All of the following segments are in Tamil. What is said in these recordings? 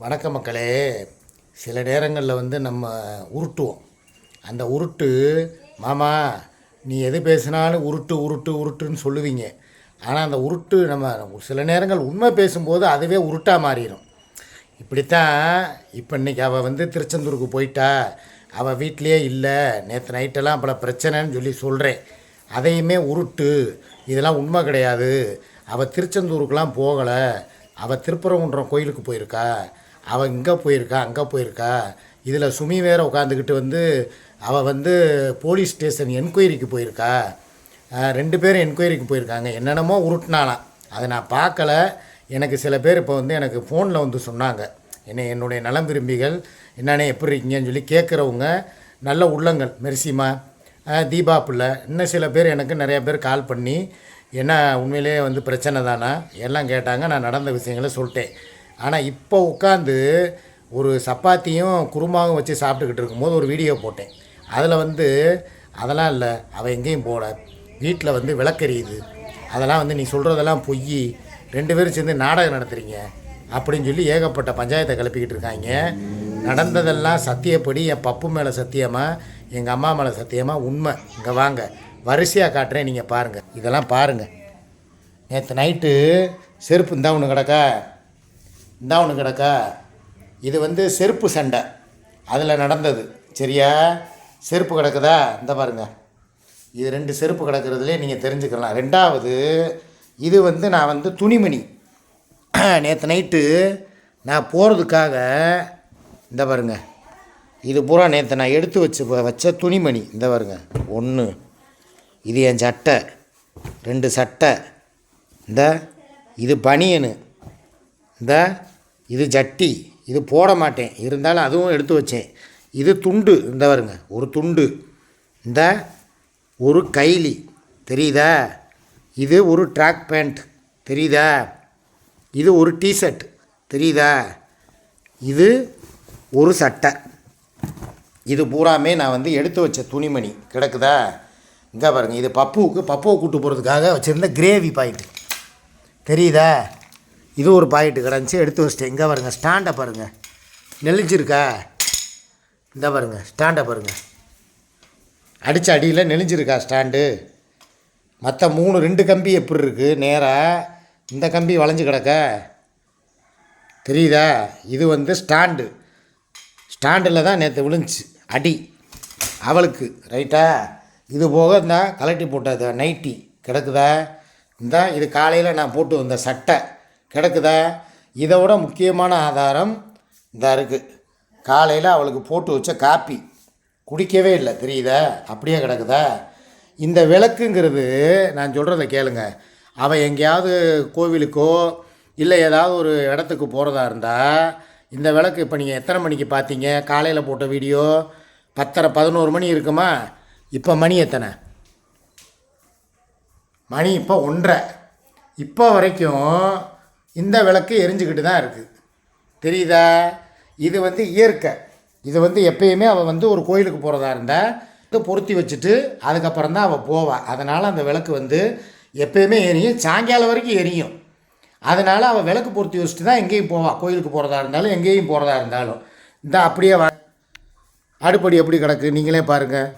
வணக்க மக்களே. சில நேரங்களில் வந்து நம்ம உருட்டுவோம். அந்த உருட்டு மாமா நீ எது பேசினாலும் உருட்டு உருட்டு உருட்டுன்னு சொல்லுவீங்க. ஆனால் அந்த உருட்டு நம்ம சில நேரங்கள் உண்மை பேசும்போது அதுவே உருட்டாக மாறிடும் இப்படித்தான் இப்போ இன்றைக்கி அவள் வந்து திருச்செந்தூருக்கு போயிட்டா. அவள் வீட்டிலேயே இல்லை. நேற்று நைட்டெல்லாம் பல பிரச்சனைன்னு சொல்லி சொல்கிறேன் அதையுமே உருட்டு. இதெல்லாம் உண்மை கிடையாது. அவள் திருச்செந்தூருக்கெலாம் போகலை. அவள் திருப்பரங்குன்றம் கோயிலுக்கு போயிருக்கா. அவள் இங்கே போயிருக்கா அங்கே போயிருக்கா? இதில் சுமி வேற உட்காந்துக்கிட்டு வந்து அவள் வந்து போலீஸ் ஸ்டேஷன் என்கொயரிக்கு போயிருக்கா? ரெண்டு பேரும் என்கொயரிக்கு போயிருக்காங்க. என்னென்னமோ உருட்டினாலாம் அதை நான் பார்க்கல. எனக்கு சில பேர் இப்போ வந்து எனக்கு ஃபோனில் வந்து சொன்னாங்க. என்னை என்னுடைய நலம் விரும்பிகள் என்னென்ன எப்படி இருக்கீங்கன்னு சொல்லி கேட்குறவங்க நல்ல உள்ளங்கள். மெர்சிமா தீபா பிள்ளை இன்னும் சில பேர் எனக்கு நிறையா பேர் கால் பண்ணி என்ன உண்மையிலேயே வந்து பிரச்சனை தானா? எல்லாம் கேட்டாங்க. நான் நடந்த விஷயங்களை சொல்லிட்டேன். ஆனால் இப்போ உட்காந்து ஒரு சப்பாத்தியும் குருமாவும் வச்சு சாப்பிட்டுக்கிட்டு இருக்கும்போது ஒரு வீடியோ போட்டேன். அதில் வந்து அதெல்லாம் இல்லை அவள் எங்கேயும் போகல வீட்டில் வந்து விளக்கெரியுது. அதெல்லாம் வந்து நீ சொல்கிறதெல்லாம் பொய். ரெண்டு பேரும் சேர்ந்து நாடகம் நடத்துகிறீங்க அப்படின்னு சொல்லி ஏகப்பட்ட பஞ்சாயத்தை கிளப்பிக்கிட்டு இருக்காங்க. நடந்ததெல்லாம் சத்தியப்படி என் பப்பு மேலே சத்தியமாக எங்கள் அம்மா மேலே சத்தியமாக உண்மை. இங்கே வாங்க. வரிசையாக காட்டுறேன் நீங்கள் பாருங்கள் இதெல்லாம் பாருங்கள் நேற்று நைட்டு செருப்பு இருந்தால் ஒன்று கிடக்கா? இந்தா ஒன்று கிடக்கா. இது வந்து செருப்பு சண்டை. அதில் நடந்தது. சரியா? செருப்பு கிடக்குதா? இந்த பாருங்க. இது ரெண்டு செருப்பு கிடக்கிறதுலே நீங்கள் தெரிஞ்சுக்கலாம். ரெண்டாவது இது வந்து நான் வந்து துணிமணி. நேற்று நைட்டு நான் போகிறதுக்காக இந்த பாருங்க. இது பூரா நேற்று நான் எடுத்து வச்சு வச்ச துணிமணி. இந்த பாருங்க. ஒன்று இது என் சட்டை. ரெண்டு சட்டை. இந்த இது பனியனு. இந்த இது ஜட்டி இது போட மாட்டேன். இருந்தாலும் அதுவும் எடுத்து வச்சேன். இது துண்டு இந்த வருங்க ஒரு துண்டு. இந்த ஒரு கைலி தெரியுதா? இது ஒரு ட்ராக் பேண்ட் தெரியுதா? இது ஒரு டிஷர்ட் தெரியுதா? இது ஒரு சட்டை. இது பூராமே நான் வந்து எடுத்து வச்ச துணிமணி. கிடக்குதா? இங்கே பாருங்கள் இது பப்புவுக்கு பப்புவை கூட்டு போகிறதுக்காக வச்சுருந்த கிரேவி பாயிண்ட் தெரியுதா? இது ஒரு பாக்கெட்டு கிடந்துச்சு எடுத்து வச்சிட்டேன். இங்கே பாருங்க ஸ்டாண்டை பாருங்கள் நெளிஞ்சிருக்கா? இந்த பாருங்க ஸ்டாண்டை பாருங்கள் அடித்த அடியில் நெளிஞ்சிருக்கா ஸ்டாண்டு மற்ற மூணு ரெண்டு கம்பி எப்படி இருக்குது நேராக இந்த கம்பி வளைஞ்சு கிடக்க. தெரியுதா? இது வந்து ஸ்டாண்டு ஸ்டாண்டில் தான் நேற்று விழுந்துச்சு அடி. அவளுக்கு ரைட்டா? இது போக இந்த கலட்டி போட்டது நைட்டி. கிடக்குதா? இந்த இது காலையில் நான் போட்டு வந்த சட்டை. கிடக்குதா? இதை விட முக்கியமான ஆதாரம் இதாக இருக்குது காலையில் அவளுக்கு போட்டு வச்ச காப்பி. குடிக்கவே இல்லை. தெரியுதா? அப்படியே கிடக்குதா? இந்த விளக்குங்கிறது நான் சொல்கிறத கேளுங்க. அவள் எங்கேயாவது கோவிலுக்கோ இல்லை ஏதாவது ஒரு இடத்துக்கு போகிறதா இருந்தால் இந்த விளக்கு இப்போ நீங்கள் எத்தனை மணிக்கு பார்த்தீங்க? காலையில் போட்ட வீடியோ பத்தரை பதினோரு மணி இருக்குமா? இப்போ மணி எத்தனை? மணி இப்போ ஒன்றரை. இப்போ வரைக்கும் இந்த விளக்கு எரிஞ்சுக்கிட்டு தான் இருக்குது தெரியுதா? இது வந்து இயற்கை. இது வந்து எப்பயுமே அவள் வந்து ஒரு கோயிலுக்கு போகிறதா இருந்தால் இதை பொருத்தி வச்சுட்டு அதுக்கப்புறம் தான் அவள் போவாள் அதனால் அந்த விளக்கு வந்து எப்பயுமே எரியும். சாயங்காலம் வரைக்கும் எரியும். அதனால் அவள் விளக்கு பொருத்தி வச்சுட்டு தான் எங்கேயும் போவாள் கோயிலுக்கு போகிறதா இருந்தாலும் எங்கேயும் போகிறதா இருந்தாலும். இந்த அப்படியே வா. அடுப்படி எப்படி கிடக்கு? நீங்களே பாருங்கள்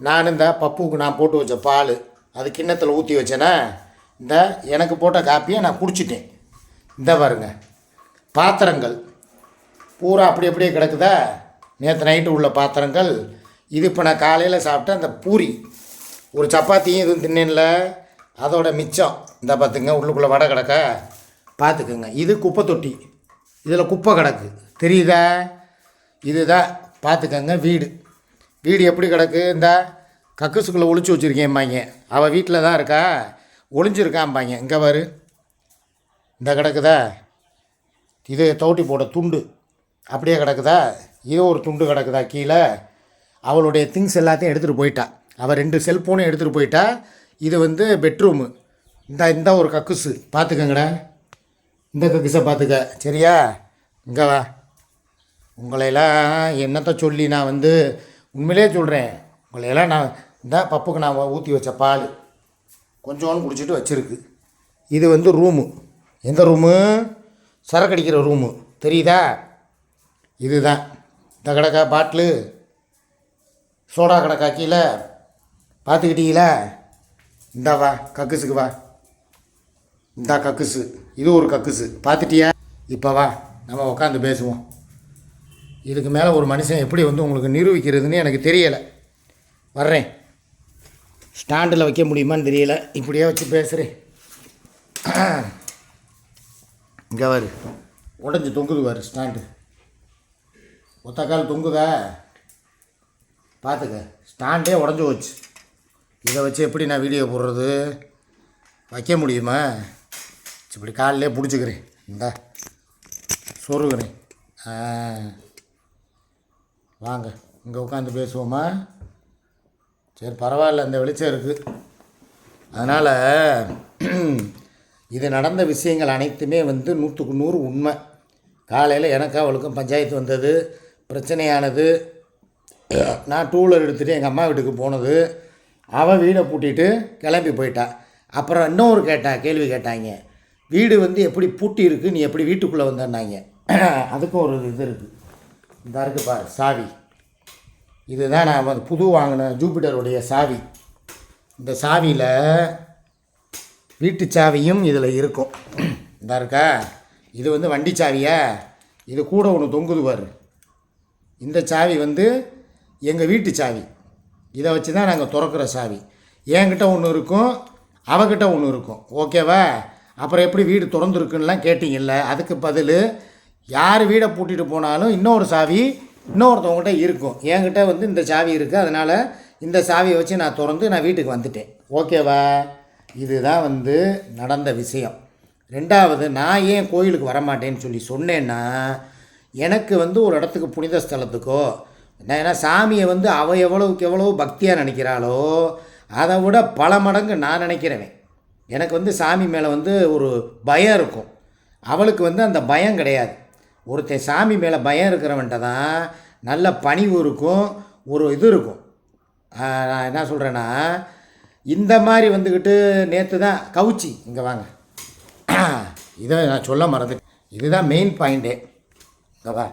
நான் இந்த பப்புவுக்கு நான் போட்டு வச்ச பால். அது கிண்ணத்தில் ஊற்றி வச்சேன்னா இந்த எனக்கு போட்ட காப்பியை நான் குடிச்சிட்டேன். இந்த பாருங்க. பாத்திரங்கள். பூரா அப்படி அப்படியே கிடக்குதா? நேற்று நைட்டு உள்ள பாத்திரங்கள். இது இப்போ நான் காலையில் சாப்பிட்டேன் அந்த பூரி. ஒரு சப்பாத்தியும் இதுவும் தின்னேன்ல. அதோட மிச்சம். இந்த பார்த்துங்க உள்ளுக்குள்ளே வடை கிடக்க. பார்த்துக்குங்க இது குப்பை தொட்டி. இதில் குப்பை கிடக்கு. தெரியுதா? இதுதான். பார்த்துக்கங்க வீடு. வீடு எப்படி கிடக்கு? இந்த கக்கூசுக்குள்ளே ஒழிச்சு வச்சுருக்கேன்பாங்க அவள் வீட்டில் தான் இருக்கா? ஒளிஞ்சிருக்காம்பாங்க இங்கே பாரு. இந்த கிடக்குதா? இது தோட்டி போட துண்டு. அப்படியே கிடக்குதா? இது ஒரு துண்டு கிடக்குதா கீழே? அவளுடைய திங்ஸ் எல்லாத்தையும் எடுத்துகிட்டு போயிட்டா. அவள் ரெண்டு செல்ஃபோனும் எடுத்துகிட்டு போயிட்டா. இது வந்து பெட்ரூமு இந்த இந்த ஒரு கக்குசு. பார்த்துக்கங்கடா இந்த கக்குசை பார்த்துக்க சரியா? இங்கே வா. உங்களையெல்லாம் என்னத்தை சொல்லி நான் வந்து உண்மையிலே சொல்கிறேன் உங்களையெல்லாம் நான் இந்த பப்புக்கு நான் ஊற்றி வச்ச பால். கொஞ்சோண்டு குடிச்சிட்டு வச்சுருக்கு. இது வந்து ரூமு எந்த ரூமு? சரக்கு அடிக்கிற ரூமு. தெரியுதா? இதுதான். இந்த கிடக்கா பாட்டிலு? சோடா கிடக்கா கீழே? பார்த்துக்கிட்டீங்களா? இந்தா வா கக்குஸுக்கு வா. இந்தா கக்குசு. இது ஒரு கக்குசு. பார்த்துட்டியா? இப்போ வா நம்ம உட்காந்து பேசுவோம். இதுக்கு மேலே ஒரு மனுஷன் எப்படி வந்து உங்களுக்கு நிரூபிக்கிறதுன்னு எனக்கு தெரியலை. வர்றேன். ஸ்டாண்டில் வைக்க முடியுமான்னு தெரியல. இப்படியே வச்சு பேசுகிறேன் இங்கே வரு உடஞ்சி தொங்குது வாரு ஸ்டாண்டு ஒத்தக்கால் தொங்குதா? பார்த்துக்க ஸ்டாண்டே உடஞ்சி போச்சு. இதை வச்சு எப்படி நான் வீடியோ போடுறது? வைக்க முடியுமா? இப்படி காலிலே பிடிச்சிக்கிறேன். இந்தா. சொருகிறேன். வாங்க இங்கே உட்காந்து பேசுவோமா? சரி பரவாயில்ல இந்த வெளிச்சம் இருக்குது அதனால் இது நடந்த விஷயங்கள் அனைத்துமே வந்து நூற்றுக்கு நூறு உண்மை. காலையில் எனக்கு அவளுக்கும் பஞ்சாயத்து வந்தது பிரச்சனையானது. நான் டூலர் எடுத்துகிட்டு எங்கள் அம்மா வீட்டுக்கு போனது. அவள் வீடை பூட்டிட்டு கிளம்பி போயிட்டா. அப்புறம் இன்னொரு கேட்டா கேள்வி கேட்டாங்க வீடு வந்து எப்படி பூட்டி இருக்கு? நீ எப்படி வீட்டுக்குள்ளே வந்தேன்னாங்க. அதுக்கும் ஒரு இது இருக்குது இந்த இருக்குது பாரு சாவி. இதுதான் நான் வந்து புது வாங்கின ஜூபிட்டருடைய சாவி. இந்த சாவியில் வீட்டு சாவியும் இதில் இருக்கும். இதாக இருக்கா? இது வந்து வண்டி சாவியா? இது கூட ஒன்று தொங்குது பாரு. இந்த சாவி வந்து எங்கள் வீட்டு சாவி. இதை வச்சு தான் நாங்கள் திறக்கிற சாவி. என்கிட்ட ஒன்று இருக்கும் அவகிட்ட ஒன்று இருக்கும். ஓகேவா? அப்புறம் எப்படி வீடு திறந்துருக்குன்னுலாம் கேட்டிங்கல்ல அதுக்கு பதில் யார் வீடை பூட்டிட்டு போனாலும் இன்னொரு சாவி இன்னொருத்தவங்ககிட்ட இருக்கும். என்கிட்ட வந்து இந்த சாவி இருக்குது அதனால் இந்த சாவியை வச்சு நான் திறந்து நான் வீட்டுக்கு வந்துட்டேன். ஓகேவா? இதுதான் வந்து நடந்த விஷயம். ரெண்டாவது நான் ஏன் கோயிலுக்கு வரமாட்டேன்னு சொல்லி சொன்னேன்னா எனக்கு வந்து ஒரு இடத்துக்கு புனித ஸ்தலத்துக்கோ நான் ஏன்னா சாமியை வந்து அவள் எவ்வளவுக்கு எவ்வளோ பக்தியாக நினைக்கிறாளோ அதை விட பல மடங்கு நான் நினைக்கிறவன். எனக்கு வந்து சாமி மேலே வந்து ஒரு பயம் இருக்கும். அவளுக்கு வந்து அந்த பயம் கிடையாது. ஒருத்தன் சாமி மேலே பயம் இருக்கிறவன்ட்ட தான் நல்ல பணிவு இருக்கும் ஒரு இது இருக்கும். நான் என்ன சொல்கிறேன்னா இந்த மாதிரி வந்துக்கிட்டு நேற்று தான் கவுச்சி. இங்கே வாங்க. இதை நான் சொல்ல மறந்து இதுதான் மெயின் பாயிண்டே இங்கே வா.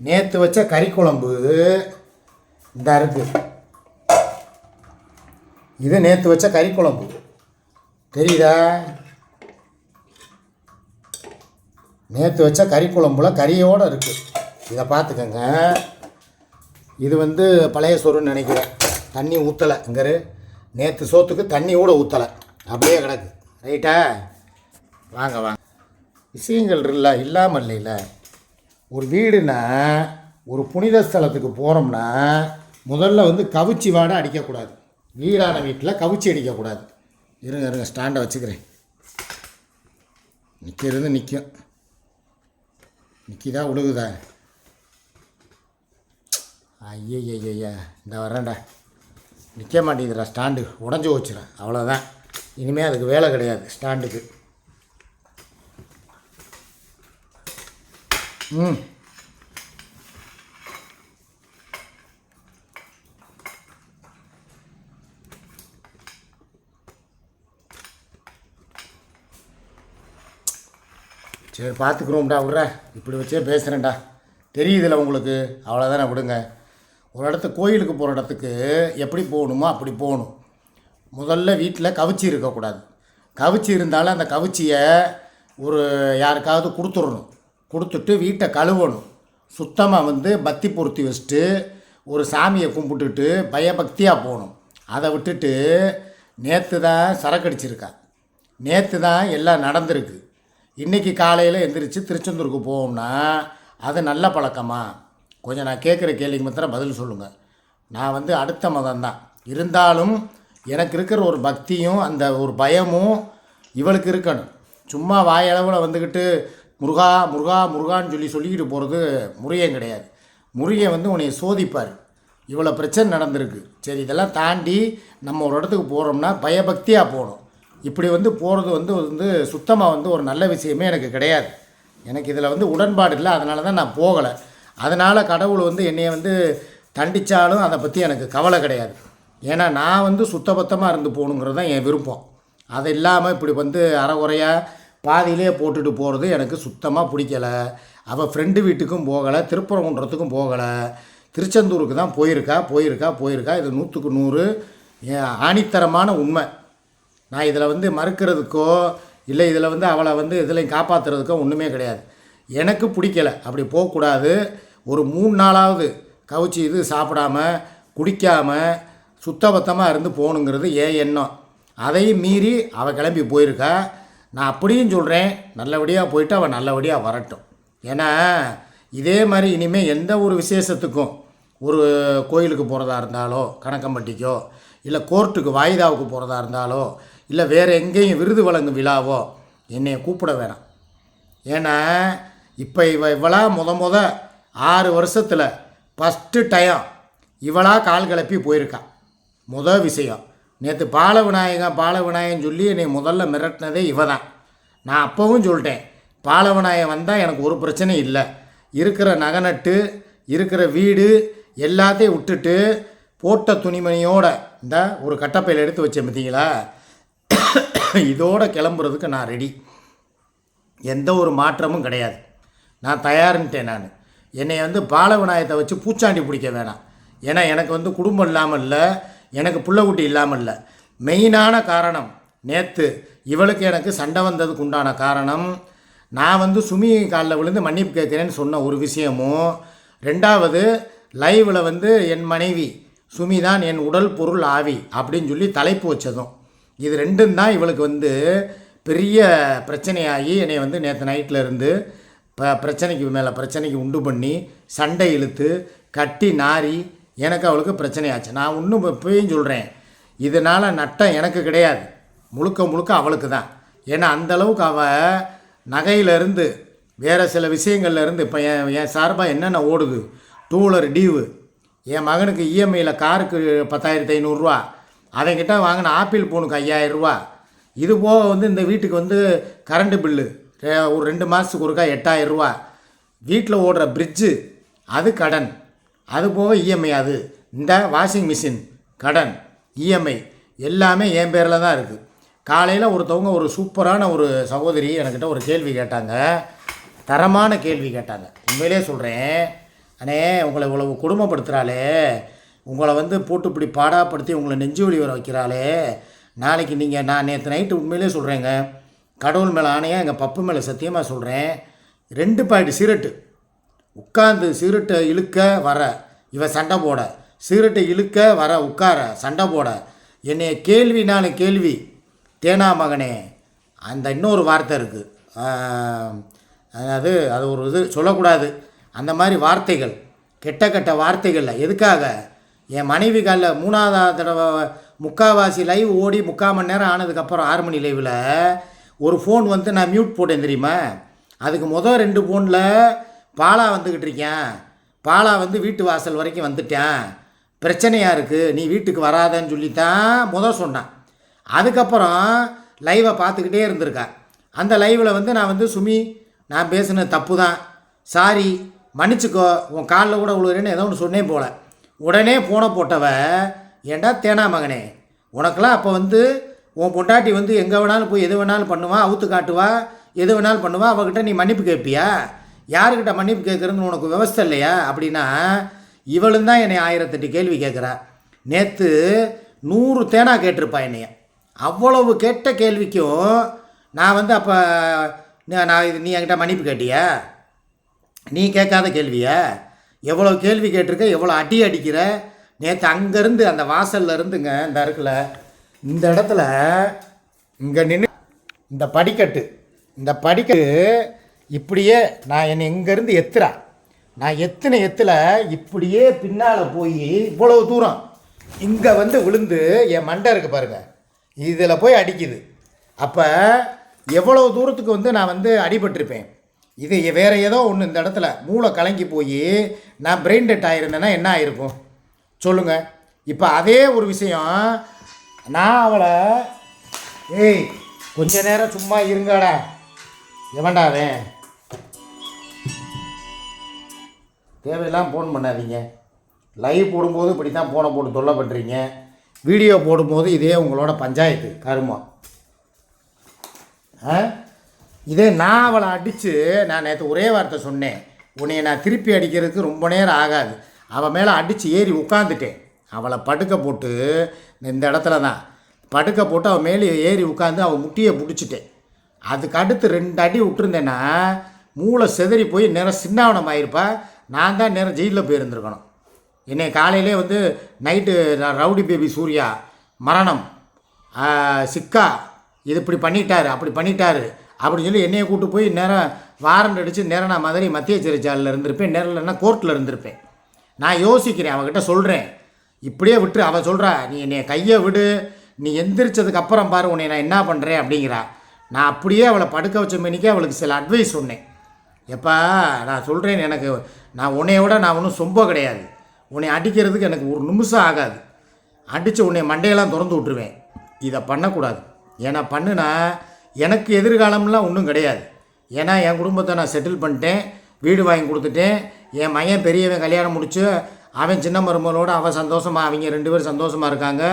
நேற்று வச்ச கறி குழம்பு இந்த இருக்கு இது நேற்று வச்ச கறி குழம்பு. தெரியுதா? நேற்று வச்ச கறி குழம்புல கறியோடு இருக்குது இதை பார்த்துக்கங்க. இது வந்து பழைய சோறுன்னு நினைக்கிறேன். தண்ணி ஊற்றலை இங்கே நேற்று சோத்துக்கு தண்ணி கூட ஊற்றலை அப்படியே கிடக்கு. ரைட்டா வாங்க வாங்க. விஷயங்கள் இல்லை இல்லாமல் இல்லைல்ல ஒரு வீடுனா ஒரு புனித ஸ்தலத்துக்கு போகிறோம்னா முதல்ல வந்து கவிச்சி வாடை அடிக்கக்கூடாது. வீடான வீட்டில் கவிச்சி அடிக்கக்கூடாது. இருங்க இருங்க ஸ்டாண்டை வச்சுக்கிறேன். நிற்கிறது நிற்கும் நிற்கிதா உழுகுதா? ஐயய்யா இந்த வரேன்டா நிற்க மாட்டேங்குதுடா ஸ்டாண்டு உடஞ்சி வச்சுறேன் அவ்வளோதான் இனிமேல் அதுக்கு வேலை கிடையாது ஸ்டாண்டுக்கு. ம். சரி பார்த்துக்குறோம்டா விட்ற. இப்படி வச்சே பேசுகிறேன்டா தெரியுதுல உங்களுக்கு. அவ்வளோதானே விடுங்க. ஒரு இடத்து கோயிலுக்கு போகிற இடத்துக்கு எப்படி போகணுமோ அப்படி போகணும். முதல்ல வீட்டில் கவிச்சி இருக்கக்கூடாது கவிச்சி இருந்தாலும் அந்த கவிச்சியை ஒரு யாருக்காவது கொடுத்துடணும். கொடுத்துட்டு வீட்டை கழுவணும். சுத்தமாக வந்து பத்தி பொருத்தி வச்சுட்டு ஒரு சாமியை கும்பிட்டுட்டு பயபக்தியாக போகணும். அதை விட்டுட்டு நேற்று தான் சரக்கு அடிச்சிருக்கா. நேற்று தான் எல்லாம் நடந்திருக்கு. இன்றைக்கி காலையில் எந்திரிச்சு திருச்செந்தூருக்கு போவோம்னா அது நல்ல பழக்கமாக கொஞ்சம் நான் கேட்குற கேள்விக்கு மாத்திரம் பதில் சொல்லுங்கள் நான் வந்து அடுத்த மதம் தான் இருந்தாலும் எனக்கு இருக்கிற ஒரு பக்தியும் அந்த ஒரு பயமும் இவளுக்கு இருக்கணும். சும்மா வாயளவில் வந்துக்கிட்டு முருகா முருகா முருகான்னு சொல்லி சொல்லிக்கிட்டு போகிறது முருகன் கிடையாது. முருகன் வந்து உன்னை சோதிப்பார். இவ்வளோ பிரச்சனை நடந்திருக்கு. சரி இதெல்லாம் தாண்டி நம்ம ஒரு இடத்துக்கு போகிறோம்னா பயபக்தியாக போகணும். இப்படி வந்து போகிறது வந்து வந்து சுத்தமாக வந்து ஒரு நல்ல விஷயமே எனக்கு கிடையாது. எனக்கு இதில் வந்து உடன்பாடு இல்லை. அதனால தான் நான் போகலை. அதனால் கடவுள் வந்து என்னையை வந்து தண்டித்தாலும் அதை பற்றி எனக்கு கவலை கிடையாது. ஏன்னா நான் வந்து சுத்தபத்தமாக இருந்து போகணுங்கிறது தான் என் விருப்பம். அது இல்லாமல் இப்படி வந்து அறகுறையாக பாதியிலே போட்டுட்டு போகிறது எனக்கு சுத்தமாக பிடிக்கல. அவள் ஃப்ரெண்டு வீட்டுக்கும் போகலை திருப்பரங்குன்றத்துக்கும் போகலை. திருச்செந்தூருக்கு தான் போயிருக்கா போயிருக்கா போயிருக்கா. இது நூற்றுக்கு நூறு. ஆணித்தரமான உண்மை. நான் இதில் வந்து மறுக்கிறதுக்கோ இல்லை இதில் வந்து அவளை வந்து இதுலையும் காப்பாற்றுறதுக்கோ ஒன்றுமே கிடையாது. எனக்கு பிடிக்கல. அப்படி போகக்கூடாது. ஒரு மூணு நாளாவது கவுச்சி இது சாப்பிடாம குடிக்காமல் சுத்தபத்தமாக இருந்து போகணுங்கிறது ஏன் எண்ணம். அதையும் மீறி அவள் கிளம்பி போயிருக்கா. நான் அப்படியும் சொல்கிறேன் நல்லபடியாக போயிட்டு அவள் நல்லபடியாக வரட்டும். ஏன்னா இதே மாதிரி இனிமேல் எந்த ஒரு விசேஷத்துக்கும் ஒரு கோயிலுக்கு போகிறதா இருந்தாலோ கணக்கம்பட்டிக்கோ இல்லை கோர்ட்டுக்கு வாய்தாவுக்கு போகிறதா இருந்தாலோ இல்லை வேறு எங்கேயும் விருது வழங்கும் விழாவோ என்னையை கூப்பிட வேணாம். ஏன்னா இப்போ இவ இவளா முத முத ஆறு வருஷத்தில் ஃபஸ்ட்டு டயம் இவளா கால் கிளப்பி போயிருக்கா. முத விஷயம். நேற்று பால விநாயகம் பால விநாயகன் சொல்லி என்னை முதல்ல மிரட்டினதே இவ தான் நான் அப்போவும் சொல்லிட்டேன் பால விநாயகம் வந்தால் எனக்கு ஒரு பிரச்சனையும் இல்லை. இருக்கிற நகநட்டு இருக்கிற வீடு எல்லாத்தையும் விட்டுட்டு போட்ட துணிமணியோட இந்த ஒரு கட்டப்பையில் எடுத்து வச்சேன் பார்த்தீங்களா இதோட கிளம்புறதுக்கு நான் ரெடி எந்த ஒரு மாற்றமும் கிடையாது. நான் தயாருன்ட்டேன் நான். என்னை வந்து பால விநாயகத்தை வச்சு பூச்சாண்டி பிடிக்க வேணாம். ஏன்னா எனக்கு வந்து குடும்பம் இல்லாமல் இல்லை எனக்கு புள்ளக்குட்டி இல்லாமல் இல்லை மெயினான காரணம் நேற்று இவளுக்கு எனக்கு சண்டை வந்ததுக்கு உண்டான காரணம் நான் வந்து சுமி காலில் விழுந்து மன்னிப்பு கேட்குறேன்னு சொன்ன ஒரு விஷயமும் ரெண்டாவது லைவில் வந்து என் மனைவி சுமி தான் என் உடல் பொருள் ஆவி அப்படின்னு சொல்லி தலைப்பு வச்சதும். இது ரெண்டும் தான் இவளுக்கு வந்து பெரிய பிரச்சனையாகி என்னை வந்து நேற்று நைட்டில் இருந்து ப பிரச்சனைக்கு மேலே பிரச்சனைக்கு உண்டு பண்ணி சண்டை இழுத்து கட்டி நாரி எனக்கு அவளுக்கு பிரச்சனையாச்சு. நான் இன்னும் இப்பயும் சொல்கிறேன் இதனால் நட்டம் எனக்கு கிடையாது. முழுக்க முழுக்க அவளுக்கு தான். ஏன்னா அந்த அளவுக்கு அவள் நகையிலேருந்து வேறு சில விஷயங்கள்லேருந்து இப்போ என் என் சார்பாக என்னென்ன ஓடுது? டூ வீலர் டியூவு என் மகனுக்கு இஎம்ஐயில் காருக்கு பத்தாயிரத்தி ஐநூறுரூவா அவன்கிட்ட வாங்கின ஆப்பிள் ஃபோனுக்கு ஐயாயிரரூவா இது போக வந்து இந்த வீட்டுக்கு வந்து கரண்ட்டு பில்லு. ஒரு ரெண்டு மாதத்துக்கு ஒருக்கா எட்டாயிரரூவா வீட்டில் ஓடுற பிரிட்ஜு அது கடன். அது போக இஎம்ஐ அது. இந்த வாஷிங் மிஷின் கடன். இஎம்ஐ எல்லாமே என் பேரில் தான் இருக்குது காலையில் ஒருத்தவங்க ஒரு சூப்பரான ஒரு சகோதரி என்கிட்ட ஒரு கேள்வி கேட்டாங்க. தரமான கேள்வி கேட்டாங்க. உண்மையிலே சொல்கிறேன் அண்ணே உங்களை இவ்வளவு குடும்பப்படுத்துகிறாளே உங்களை வந்து போட்டு இப்படி பாடாப்படுத்தி உங்களை நெஞ்சு வழி வர வைக்கிறாளே. நாளைக்கு நீங்கள் நான் நேற்று நைட்டு உண்மையிலே சொல்கிறேங்க கடவுள் மேலே ஆணையாக எங்கள் பப்பு மேலே சத்தியமாக சொல்கிறேன் ரெண்டு பாயிண்ட் சிரட்டு உட்காந்து சிகரெட்டை இழுக்க வர இவ சண்டை போட. சிகரெட்டை இழுக்க வர உட்கார சண்டை போட. என்னைய கேள்வினால கேள்வி. தேனா மகனே அந்த இன்னொரு வார்த்தை இருக்குது அதாவது அது ஒரு இது சொல்லக்கூடாது. அந்த மாதிரி வார்த்தைகள் கெட்ட கெட்ட வார்த்தைகளில். எதுக்காக? என் மனைவி காலில் மூணாவது தடவை முக்காவாசி லைவ் ஓடி முக்கால் மணி நேரம் ஆனதுக்கப்புறம் ஆறு மணி லைவில் ஒரு ஃபோன் வந்து நான் மியூட் போட்டேன் தெரியுமா? அதுக்கு மொதல் ரெண்டு ஃபோனில் பாலா வந்துக்கிட்டு இருக்கேன் பாலா வந்து வீட்டு வாசல் வரைக்கும் வந்துட்டேன். பிரச்சனையாக இருக்குது நீ வீட்டுக்கு வராதன்னு சொல்லித்தான் முதல் சொன்னான். அதுக்கப்புறம் லைவை பார்த்துக்கிட்டே இருந்திருக்கா. அந்த லைவில் வந்து நான் வந்து சுமி நான் பேசினது தப்பு தான் சாரி மன்னிச்சுக்கோ உன் காலில் கூட விழுகிறேன்னு ஏதோ ஒன்று சொன்னேன் போல. உடனே ஃபோனை போட்டவ ஏண்டா தேனா மகனே? உனக்கெல்லாம் அப்போ வந்து உன் பொண்டாட்டி வந்து எங்கே வேணாலும் போய் எது வேணாலும் பண்ணுவா அவுத்து காட்டுவா எது வேணாலும் பண்ணுவா அவகிட்ட நீ மன்னிப்பு கேட்பியா யாருக்கிட்ட மன்னிப்பு கேட்குறதுன்னு உனக்கு விவஸ்தை இல்லையா? அப்படின்னா இவளும் தான் என்னை ஆயிரத்தெட்டு கேள்வி கேட்குறா நேற்று நூறு தேனா கேட்டிருப்பா என்னைய. அவ்வளவு கேட்ட கேள்விக்கும் நான் வந்து அப்போ நான் இது நீ என்கிட்ட மன்னிப்பு கேட்டியா? நீ கேட்காத கேள்வியா? எவ்வளோ கேள்வி கேட்டிருக்க எவ்வளோ அடி அடிக்கிற? நேற்று அங்கேருந்து அந்த வாசல்ல இருந்துங்க இந்த இருக்குல்ல இந்த இடத்துல இங்கே நின்று இந்த படிக்கட்டு இந்த படிக்கட்டு இப்படியே நான் என்னை இங்கேருந்து எத்துறா. நான் எத்தின எத்தில் இப்படியே பின்னால் போய் இவ்வளவு தூரம் இங்கே வந்து விழுந்து என் மண்டை இருக்கு பாருங்கள் இதில் போய் அடிக்குது. அப்போ எவ்வளவு தூரத்துக்கு வந்து நான் வந்து அடிபட்டிருப்பேன். இது வேறு ஏதோ ஒன்று இந்த இடத்துல மூளை கலங்கி போய் நான் பிரெயின் டெட் ஆயிருந்தேன்னா என்ன ஆயிருக்கும்? சொல்லுங்கள் இப்போ அதே ஒரு விஷயம் நான் அவளை ஏய் கொஞ்ச நேரம் சும்மா இருங்கடா. எவன்டாவே தேவையெல்லாம் ஃபோன் பண்ணாதீங்க. லைவ் போடும்போது இப்படி தான் ஃபோனை போட்டு தொல்லை பண்ணுறீங்க வீடியோ போடும்போது இதே உங்களோட பஞ்சாயத்து கருமம் ஆ? இதே நான் அவளை அடித்து நான் நேற்று ஒரே வார்த்தை சொன்னேன். உன்னையை நான் திருப்பி அடிக்கிறதுக்கு ரொம்ப நேரம் ஆகாது. அவள் மேலே அடித்து ஏறி உட்காந்துட்டேன் அவளை படுக்க போட்டு இந்த இடத்துல தான். படுக்க போட்டு அவன் மேலே ஏறி உட்காந்து அவன் முட்டியை பிடிச்சிட்டேன் அதுக்கு அடுத்து ரெண்டு அடி விட்டுருந்தேன்னா மூளை செதறி போய் நேரம் சின்னாவனம் ஆயிருப்பா. நான் தான் நேரம் ஜெயிலில் போயிருந்திருக்கணும். என்னை காலையிலே வந்து நைட்டு ரவுடி பேபி சூர்யா மரணம் சிக்கா இது இப்படி பண்ணிட்டாரு அப்படி பண்ணிட்டாரு அப்படின்னு சொல்லி என்னையை கூட்டு போய் நேரம் வாரண்ட் அடித்து நேரம் நான் மதுரை மத்திய சிறைச்சாலையில் இருந்திருப்பேன். நேரில் இல்லைன்னா கோர்ட்டில் இருந்திருப்பேன். நான் யோசிக்கிறேன் அவகிட்ட சொல்கிறேன் இப்படியே விட்டுரு. அவள் சொல்கிறா நீ என்னை கையை விடு. நீ எந்திரிச்சதுக்கு அப்புறம் பாரு உன்னை நான் என்ன பண்ணுறேன் அப்படிங்கிறா. நான் அப்படியே அவளை படுக்க வச்ச மணிக்கே அவளுக்கு சில அட்வைஸ் சொன்னேன். எப்பா நான் சொல்கிறேன் எனக்கு. நான் உன்னைய விட நான் ஒன்றும் சொம்ப கிடையாது. உன்னை அடிக்கிறதுக்கு எனக்கு ஒரு நிமிஷம் ஆகாது. அடித்து உன்னை மண்டையெல்லாம் திறந்து விட்டுருவேன். இதை பண்ணக்கூடாது. ஏன்னா பண்ணுனா எனக்கு எதிர்காலம்லாம் ஒன்றும் கிடையாது. ஏன்னா என் குடும்பத்தை நான் செட்டில் பண்ணிட்டேன். வீடு வாங்கி கொடுத்துட்டேன். என் மையன் பெரியவன் கல்யாணம் முடிச்சு அவன் சின்ன மருமகளோடு அவன் சந்தோஷமாக அவங்க ரெண்டு பேரும் சந்தோஷமாக இருக்காங்க.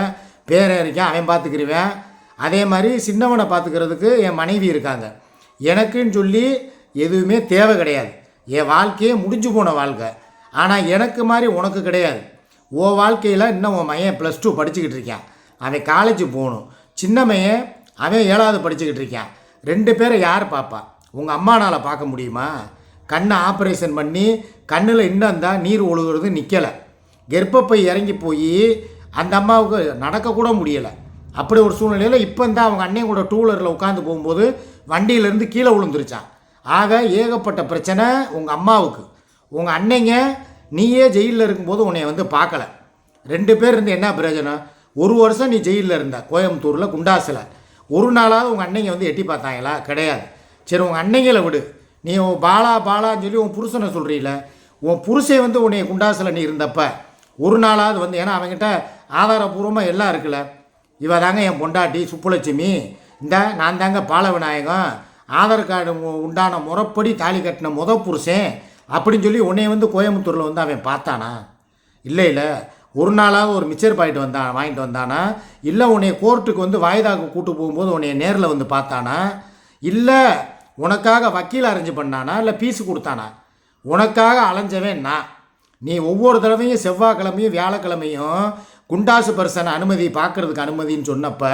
பேரன் இருக்கான் அவன் பார்த்துக்கிருவேன். அதே மாதிரி சின்னவனை பார்த்துக்கிறதுக்கு என் மனைவி இருக்காங்க. எனக்குன்னு சொல்லி எதுவுமே தேவை கிடையாது. என் வாழ்க்கையே முடிஞ்சு போன வாழ்க்கை. ஆனால் எனக்கு மாதிரி உனக்கு கிடையாது. ஓ வாழ்க்கையில் இன்னும் உன் மையன் ப்ளஸ் டூ படிச்சுக்கிட்டு இருக்கான். அவன் காலேஜ் போகணும். சின்ன மையன் அவன் ஏழாவது படிச்சுக்கிட்டு இருக்கான். ரெண்டு பேரை யார் பார்ப்பா? உங்கள் அம்மானால் பார்க்க முடியுமா? கண்ணை ஆப்ரேஷன் பண்ணி கண்ணில் இன்னும் தான் நீர் ஒழுகுறது நிற்கலை கர்ப்பப்பை இறங்கி போய் அந்த அம்மாவுக்கு நடக்கக்கூட முடியலை. அப்படி ஒரு சூழ்நிலையில் இப்போ தான் அவங்க அண்ணன் கூட டூவீலரில் உட்காந்து போகும்போது வண்டியிலேருந்து கீழே விழுந்துருச்சான் ஆக ஏகப்பட்ட பிரச்சனை உங்கள் அம்மாவுக்கு. உங்கள் அன்னைங்க நீயே ஜெயிலில் இருக்கும்போது உன்னை வந்து பார்க்கல. ரெண்டு பேர் இருந்து என்ன பிரயோஜனம்? ஒரு வருஷம் நீ ஜெயிலில் இருந்த கோயம்புத்தூரில் குண்டாசில் ஒரு நாளாவது உங்கள் அன்னைங்க வந்து எட்டி பார்த்தாங்களா? கிடையாது. சரி உங்கள் அன்னைங்களை விடு. நீ உன் பாலா பாலான்னு சொல்லி உன் புருஷனை சொல்கிறீல உன் புருஷன் வந்து உன்னை குண்டாசில் நீ இருந்தப்ப ஒரு நாளாவது வந்து ஏன்னா அவங்ககிட்ட ஆதாரபூர்வமாக எல்லாம் இருக்குல்ல. இவ தாங்க என் பொண்டாட்டி சுப்புலட்சுமி. இந்த நான் தாங்க பால விநாயகம் ஆதார் கார்டு உண்டான முறைப்படி தாலி கட்டின முத புருஷன். அப்படின்னு சொல்லி உன்னை வந்து கோயம்புத்தூரில் வந்து அவன் பார்த்தானா? இல்லை இல்லை. ஒரு நாளாவது ஒரு மிச்சர் பாயிட்டு வந்தான் வாங்கிட்டு வந்தானா? இல்லை உன்னை கோர்ட்டுக்கு வந்து வாய்தாக்கு கூட்டு போகும்போது உன்னை நேரில் வந்து பார்த்தானா? இல்லை உனக்காக வக்கீல் அரேஞ்ச் பண்ணானா இல்லை ஃபீஸ் கொடுத்தானா? உனக்காக அலைஞ்சவன் நான். நீ ஒவ்வொரு தடவையும் செவ்வாய்க்கிழமையும் வியாழக்கிழமையும் குண்டாசு பர்சன் அனுமதி பார்க்கறதுக்கு அனுமதின்னு சொன்னப்போ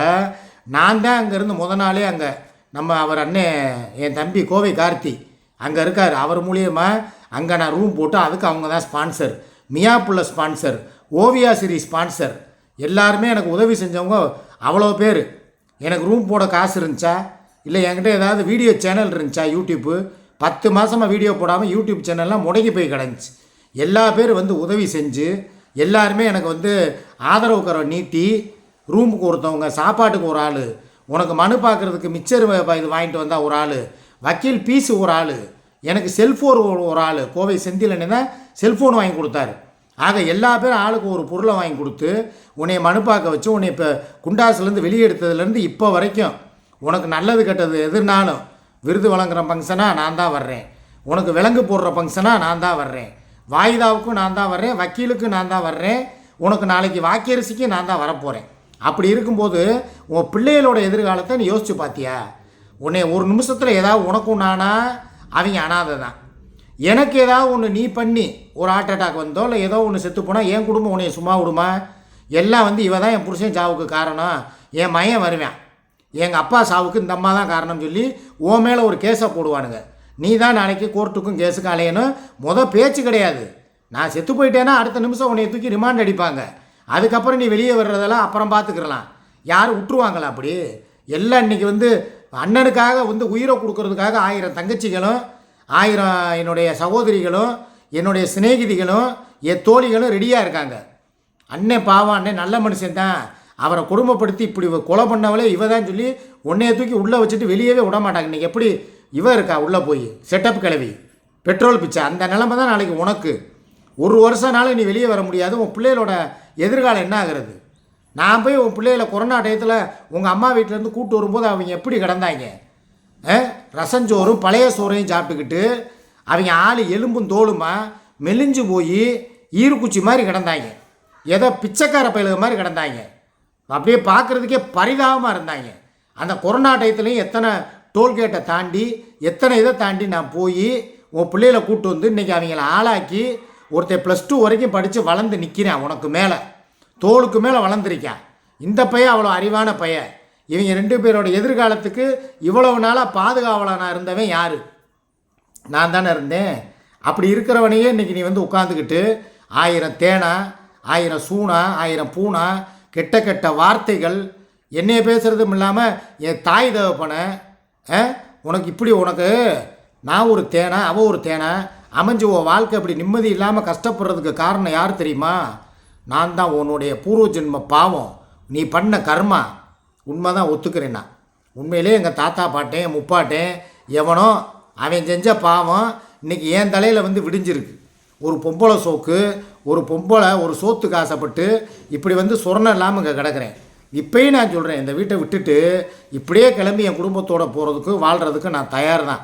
நான் தான் அங்கேருந்து முத நாளே அங்கே நம்ம அவர் அண்ணன் என் தம்பி கோவை கார்த்தி அங்கே இருக்கார். அவர் மூலியமாக அங்கே நான் ரூம் போட்டு அதுக்கு அவங்க தான் ஸ்பான்சர் மியாப்புள்ள ஸ்பான்சர் ஓவியா சிரி ஸ்பான்சர் எல்லாருமே எனக்கு உதவி செஞ்சவங்க அவ்வளோ பேர். எனக்கு ரூம் போட காசு இருந்துச்சா? இல்லை என்கிட்ட ஏதாவது வீடியோ சேனல் இருந்துச்சா யூடியூப்பு பத்து மாதமாக வீடியோ போடாமல் யூடியூப் சேனல்லாம் முடங்கி போய் கிடந்துச்சு. எல்லா பேர் வந்து உதவி செஞ்சு எல்லாருமே எனக்கு வந்து ஆதரவு கரம் நீட்டி ரூமுக்கு ஒருத்தவங்க சாப்பாட்டுக்கு ஒரு ஆள் உனக்கு மனு பார்க்குறதுக்கு மிச்சர் இது வாங்கிட்டு வந்தால் ஒரு ஆள் வக்கீல் பீஸு ஒரு ஆள் எனக்கு செல்ஃபோன் ஒரு ஒரு ஆள் கோவை செந்திலன்னு தான் செல்ஃபோன் வாங்கி கொடுத்தாரு. ஆக எல்லா பேரும் ஆளுக்கு ஒரு பொருளை வாங்கி கொடுத்து உன்னை மனு பார்க்க வச்சு உன்னை இப்போ குண்டாசுலேருந்து வெளியே எடுத்ததுலேருந்து இப்போ வரைக்கும் உனக்கு நல்லது கெட்டது எதுனாலும் விருது வழங்குற ஃபங்க்ஷனாக நான் தான் வர்றேன். உனக்கு விலங்கு போடுற ஃபங்க்ஷனாக நான் தான் வர்றேன். வாய்தாவுக்கும் நான் தான் வர்றேன். வக்கீலுக்கும் நான் தான் வர்றேன். உனக்கு நாளைக்கு வாக்கியரசிக்கும் நான் தான் வரப்போகிறேன் அப்படி இருக்கும்போது உன் பிள்ளைகளோட எதிர்காலத்தை நீ யோசிச்சு பார்த்தியா உன்னை ஒரு நிமிஷத்தில் ஏதாவது உனக்கும் நானா அவங்க அனாதை தான் எனக்கு ஏதாவது ஒன்று நீ பண்ணி ஒரு ஹார்ட் அட்டாக் வந்தோ இல்லை ஏதோ ஒன்று செத்து போனால் என் குடும்பம் உன்னை சும்மா விடுமா? எல்லாம் வந்து இவ தான் என் புருஷன் சாவுக்கு காரணம். என் மயம் வருவேன். எங்கள் அப்பா சாவுக்கு இந்த அம்மா தான் காரணம் சொல்லி உன் மேலே ஒரு கேஸை போடுவானுங்க. நீ தான் நாளைக்கு கோர்ட்டுக்கும் கேஸுக்கும் அலையணும். மொதல் பேச்சு கிடையாது. நான் செத்து போயிட்டேன்னா அடுத்த நிமிஷம் உன்னை தூக்கி ரிமாண்ட் அடிப்பாங்க. அதுக்கப்புறம் நீ வெளியே வர்றதெல்லாம் அப்புறம் பார்த்துக்கிறலாம் யாரும் விட்டுருவாங்களா அப்படி? எல்லாம் இன்றைக்கி வந்து அண்ணனுக்காக வந்து உயிரை கொடுக்கறதுக்காக ஆயிரம் தங்கச்சிகளும் ஆயிரம் என்னுடைய சகோதரிகளும் என்னுடைய சிநேகிதிகளும் என் தோழிகளும் ரெடியாக இருக்காங்க. அண்ணன் பாவம் அண்ணன் நல்ல மனுஷன் தான். அவரை குடும்பப்படுத்தி இப்படி கொலை பண்ணவளே இவ தான் சொல்லி உன்னைய தூக்கி உள்ளே வச்சுட்டு வெளியவே விட மாட்டாங்க. இன்றைக்கி எப்படி இவ இருக்கா உள்ளே போய்? செட்டப் கிளவி. பெட்ரோல் பிச்சை. அந்த நிலமை தான் நாளைக்கு உனக்கு. ஒரு வருஷம்னாலும் நீ வெளியே வர முடியாது. உன் பிள்ளைகளோட எதிர்காலம் என்ன ஆகுறது? நான் போய் உன் பிள்ளைகளை கொரோனா டயத்தில் உங்கள் அம்மா வீட்டிலேருந்து கூப்பிட்டு வரும்போது அவங்க எப்படி கிடந்தாங்க? ரசஞ்சோறும் பழைய சோறையும் சாப்பிட்டுக்கிட்டு அவங்க ஆள் எலும்பும் தோலுமா மெலிஞ்சு போய் ஈருக்குச்சி மாதிரி கிடந்தாங்க. ஏதோ பிச்சைக்கார பயிலுக மாதிரி கிடந்தாங்க. அப்படியே பார்க்குறதுக்கே பரிதாபமாக இருந்தாங்க. அந்த கொரோனா டயத்துலையும் எத்தனை டோல்கேட்டை தாண்டி எத்தனை இதை தாண்டி நான் போய் உன் பிள்ளைகளை கூப்பிட்டு வந்து இன்றைக்கி அவங்கள ஆளாக்கி ஒருத்தன் ப்ளஸ் டூ வரைக்கும் படித்து வளர்ந்து நிற்கிறேன் உனக்கு மேலே. தோளுக்கு மேலே வளர்ந்துருக்கேன். இந்த பையன் அவ்வளோ அறிவான பையன். இவங்க ரெண்டு பேரோட எதிர்காலத்துக்கு இவ்வளவு நாளாக பாதுகாவலனாக இருந்தவன் யார்? நான் தானே இருந்தேன். அப்படி இருக்கிறவனையே இன்றைக்கி நீ வந்து உட்காந்துக்கிட்டு ஆயிரம் தேனா ஆயிரம் சூனா ஆயிரம் பூனா கெட்ட கெட்ட வார்த்தைகள் என்னைய பேசுகிறதும் இல்லாமல் என் தாய் தகப்பனை ஆ, உனக்கு இப்படி உனக்கு நான் ஒரு தேனை அவள் ஒரு தேனை அமைஞ்சு உன் வாழ்க்கை அப்படி நிம்மதி இல்லாமல் கஷ்டப்படுறதுக்கு காரணம் யார் தெரியுமா? நான் தான் உன்னுடைய பூர்வ ஜென்ம பாவம். நீ பண்ண கர்மா. உண்மை தான் ஒத்துக்கிறேன் நான். உண்மையிலே எங்கள் தாத்தா பாட்டேன் முப்பாட்டேன் எவனோ அவன் செஞ்ச பாவம் இன்னைக்கு என் தலையில் வந்து விடிஞ்சிருக்கு. ஒரு பொம்பளை சோக்கு ஒரு பொம்பளை ஒரு சோத்துக்கு ஆசைப்பட்டு இப்படி வந்து சொரணம் இல்லாமல் இங்கே கிடக்கிறேன். இப்பயும் நான் சொல்கிறேன் இந்த வீட்டை விட்டுட்டு இப்படியே கிளம்பி என் குடும்பத்தோடு போகிறதுக்கு வாழ்கிறதுக்கு நான் தயார் தான்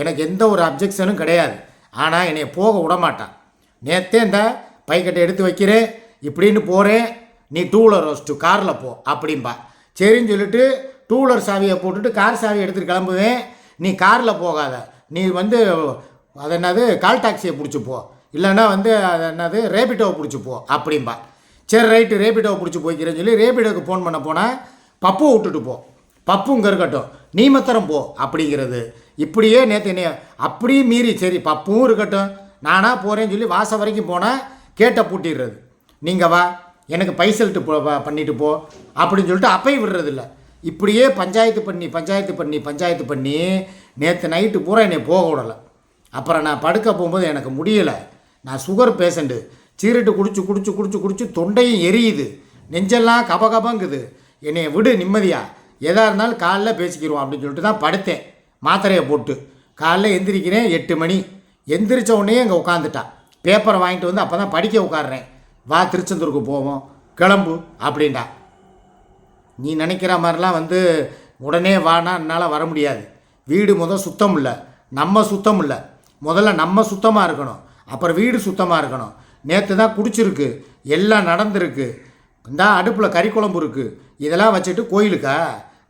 எனக்கு எந்த ஒரு அப்ஜெக்ஷனும் கிடையாது. ஆனால் என்னை போக விட மாட்டான் நேற்றே இந்த பைக்கெட்டை எடுத்து வைக்கிறேன் இப்படின்னு போகிறேன் நீ டூ வீலர் வச்சுட்டு காரில் போ அப்படிம்பா. சரின்னு சொல்லிட்டு டூ வீலர் சாவியை போட்டுட்டு கார் சாவியை எடுத்துகிட்டு கிளம்புவேன். நீ காரில் போகாத. நீ வந்து அது என்னது கால் டாக்ஸியை பிடிச்சி போ. இல்லைன்னா வந்து அது என்னது ரேபிட்டோவை பிடிச்சி போ அப்படிம்பா. சரி ரைட்டு ரேபிட்டோவை பிடிச்சி போய்க்கிறேன்னு சொல்லி ரேபிடோவுக்கு ஃபோன் பண்ண போனால் பப்புவை விட்டுட்டு போ. பப்பு இங்கே இருக்கட்டும் நீ மாத்திரம் போ அப்படிங்கிறது. இப்படியே நேற்று என்னைய அப்படியே மீறி சரி பப்பும் இருக்கட்டும் நானாக போகிறேன்னு சொல்லி வாசல் வரைக்கும் போனால் கேட்டை பூட்டிடுறது. நீங்கள் வா எனக்கு பைசல்ட்டு போ பண்ணிட்டு போ அப்படின்னு சொல்லிட்டு அப்பையும் விடுறதில்ல. இப்படியே பஞ்சாயத்து பண்ணி பஞ்சாயத்து பண்ணி பஞ்சாயத்து பண்ணி நேற்று நைட்டு பூரா என்னை போக விடலை. அப்புறம் நான் படுக்க போகும்போது எனக்கு முடியலை. நான் சுகர் பேஷண்ட்டு சீரட்டு குடிச்சு குடிச்சு குடிச்சு குடிச்சு தொண்டையும் எரியுது. நெஞ்செல்லாம் கபகபங்குது. என்னை விடு நிம்மதியா. எதாக இருந்தாலும் காலைல பேசிக்கிடுவோம் அப்படின்னு சொல்லிட்டு தான் படுத்தேன். மாத்திரையை போட்டு. காலைல எந்திரிக்கிறேன் எட்டு மணி. எந்திரிச்ச உடனே இங்கே உட்காந்துட்டான் பேப்பரை வாங்கிட்டு வந்து அப்போ தான் படிக்க உட்காடுறேன் வா திருச்செந்தூருக்கு போவோம். கிளம்பு அப்படின்டா. நீ நினைக்கிற மாதிரிலாம் வந்து உடனே வானா என்னால் வர முடியாது. வீடு முதல் சுத்தம் இல்லை. நம்ம சுத்தம் இல்லை. முதல்ல நம்ம சுத்தமாக இருக்கணும். அப்புறம் வீடு சுத்தமாக இருக்கணும். நேற்று தான் குடிச்சிருக்கு. எல்லாம் நடந்திருக்கு. இந்த அடுப்பில் கறி குழம்பு இருக்குது இதெல்லாம் வச்சுட்டு கோயிலுக்கா?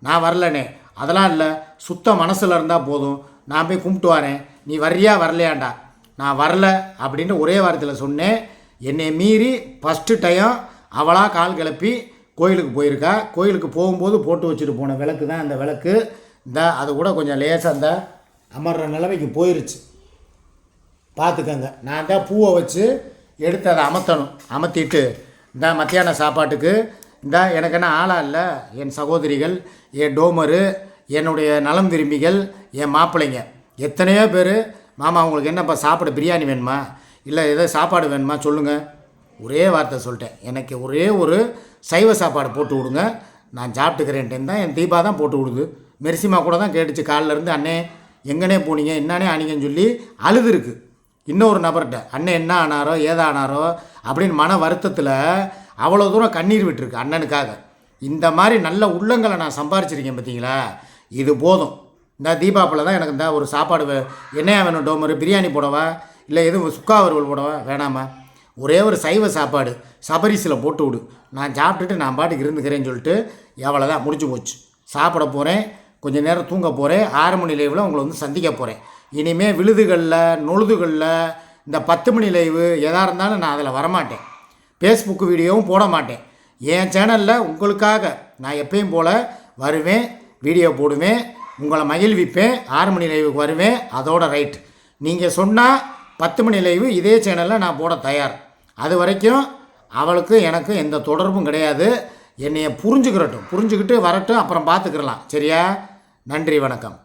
நான் வரலனே. அதெல்லாம் இல்லை. சுத்த மனசில் இருந்தால் போதும். நான் போய் கும்பிட்டு வரேன். நீ வர்றியா வரலையாண்டா? நான் வரல அப்படின்னு ஒரே வாரத்தில் சொன்னேன். என்னை மீறி ஃபஸ்ட்டு டைம் அவளாக கால் கிளப்பி கோயிலுக்கு போயிருக்கா. கோயிலுக்கு போகும்போது போட்டு வச்சுட்டு போன விளக்கு தான் அந்த விளக்கு. இந்த அது கூட கொஞ்சம் லேசாக இந்த அமர்ற நிலைமைக்கு போயிருச்சு. பார்த்துக்கங்க. நான் தான் பூவை வச்சு எடுத்து அதை அமர்த்தணும். அமர்த்திட்டு இந்த மத்தியான சாப்பாட்டுக்கு இந்த எனக்கு என்ன ஆளா இல்லை? என் சகோதரிகள் என் டோமரு என்னுடைய நலம் விரும்பிகள் என் மாப்பிள்ளைங்க. எத்தனையோ பேர் மாமா உங்களுக்கு என்னப்பா சாப்பிட பிரியாணி வேணுமா? இல்லை ஏதோ சாப்பாடு வேணுமா? சொல்லுங்கள் ஒரே வார்த்தை சொல்லிட்டேன். எனக்கு ஒரே ஒரு சைவ சாப்பாடு போட்டு விடுங்க நான் சாப்பிட்டுக்கிறேன்ட்டேன் தான் என் தீபா தான் போட்டு விடுது மெரிசிமா கூட தான் கேட்டுச்சு. காலில இருந்து அண்ணே எங்கனே போனீங்க? என்னன்னே ஆனீங்கன்னு சொல்லி அழுதுருக்கு இன்னொரு நபர்கிட்ட அண்ணன் என்ன ஆனாரோ ஏதானாரோ அப்படின்னு மன வருத்தத்தில் அவ்வளோ தூரம் கண்ணீர் விட்டுருக்கு அண்ணனுக்காக. இந்த மாதிரி நல்ல உள்ளங்களை நான் சம்பாரிச்சிருக்கேன் பார்த்தீங்களா இது போதும். இந்த தீபாவளியில் தான் எனக்கு இந்த ஒரு சாப்பாடு வே- என்னையா வேணும் டோமரு பிரியாணி போடவா? இல்லை எதுவும் சுக்கா வறுவல் போடவா? வேணாமா? ஒரே ஒரு சைவ சாப்பாடு சபரிசில் போட்டு விடு. நான் சாப்பிட்டுட்டு நான் பாட்டுக்கு இருந்துக்கிறேன்னு சொல்லிட்டு எவ்வளோ தான் முடிஞ்சு போச்சு. சாப்பிட போகிறேன் கொஞ்சம் நேரம் தூங்க போகிறேன் ஆறு மணி லைவில் உங்களை வந்து சந்திக்க போகிறேன் இனிமேல் விழுதுகளில் நொழுதுகளில் இந்த பத்து மணி லைவு எதாக இருந்தாலும் நான் அதில் வரமாட்டேன். ஃபேஸ்புக் வீடியோவும் போட மாட்டேன். என் சேனலில் உங்களுக்காக நான் எப்பயும் போல் வருவேன் வீடியோ போடுவேன் உங்களை மகிழ்விப்பேன் ஆறு மணி லைவுக்கு வருவேன் அதோட ரைட் நீங்கள் சொன்னால் பத்து மணி லைவு இதே சேனலில் நான் போட தயார். அது வரைக்கும் அவளுக்கு எனக்கு எந்த தொடர்பும் கிடையாது. என்னைய புரிஞ்சுக்கிறட்டும். புரிஞ்சுக்கிட்டு வரட்டும் அப்புறம் பார்த்துக்கிறலாம் சரியா? நன்றி வணக்கம்.